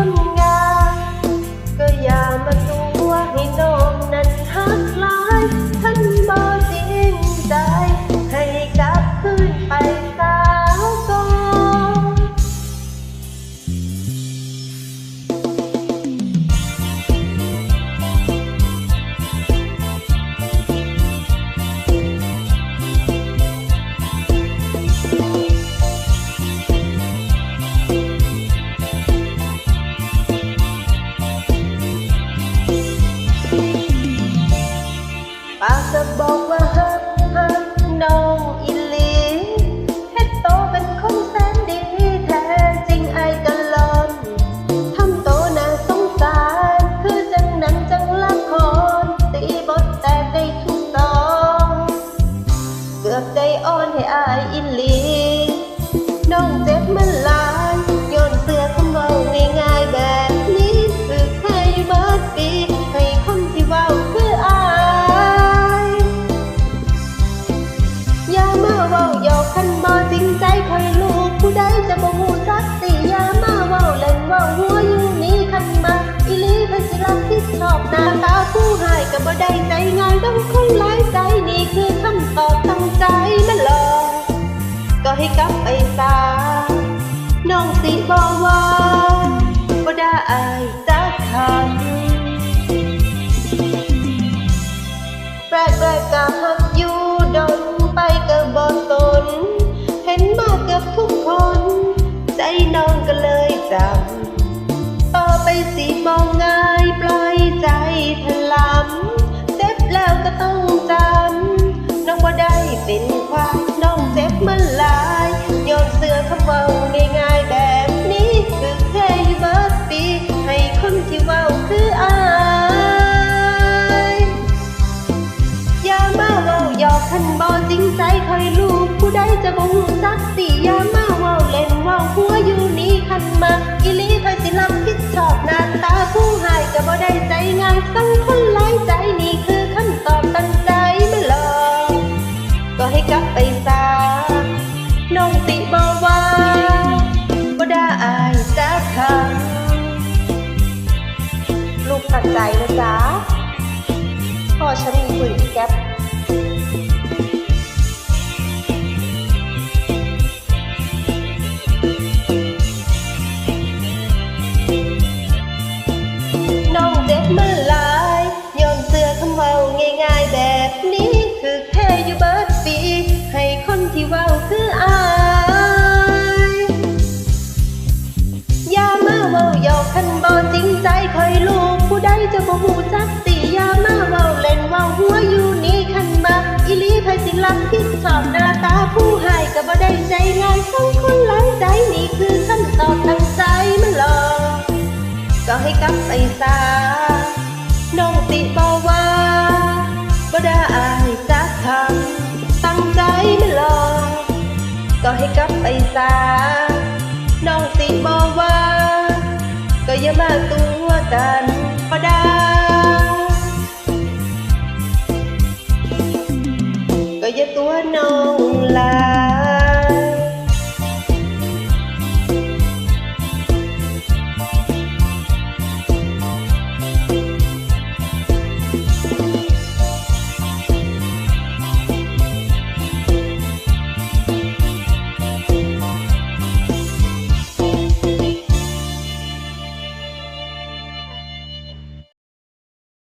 Oh. อาจจะบอกว่าเฮ้ อบหน้าตาผู้หายกับ่ได้ใจง่ายต้องคนหลายใจนี่คือคำตอบตั้งใจนั่นหลอก็ให้กลับไปซาน้องสิบ่ว่าบ่ได้อายจักคำแปลกๆก็ฮัก เป็นความ พ่อฉันมีคุยกับแก๊ปน้องเจ็บมันหลายยอมเสื้อคำเว้าง่ายๆแบบนี้ คือแค่อยู่เบิดปี ให้คนที่เว้าคืออายอย่ามาเว้าหยอกคันบ่จริงใจคอยลูกผู้ใดจะบ่ฮู้จัก รับผิดชอบหน้าตาผู้ให้ก็บ่ได้ใจง่ายสองคนหลายใจนี่คือคำตอบตั้งใจมันหลอกก็ให้กลับไปซาน้องสิบ่ว่าบ่ได้อายจักคำตั้งใจมันหลอกก็ให้กลับไปซาน้องสิบอกว่า ก็อย่ามาตัวกัน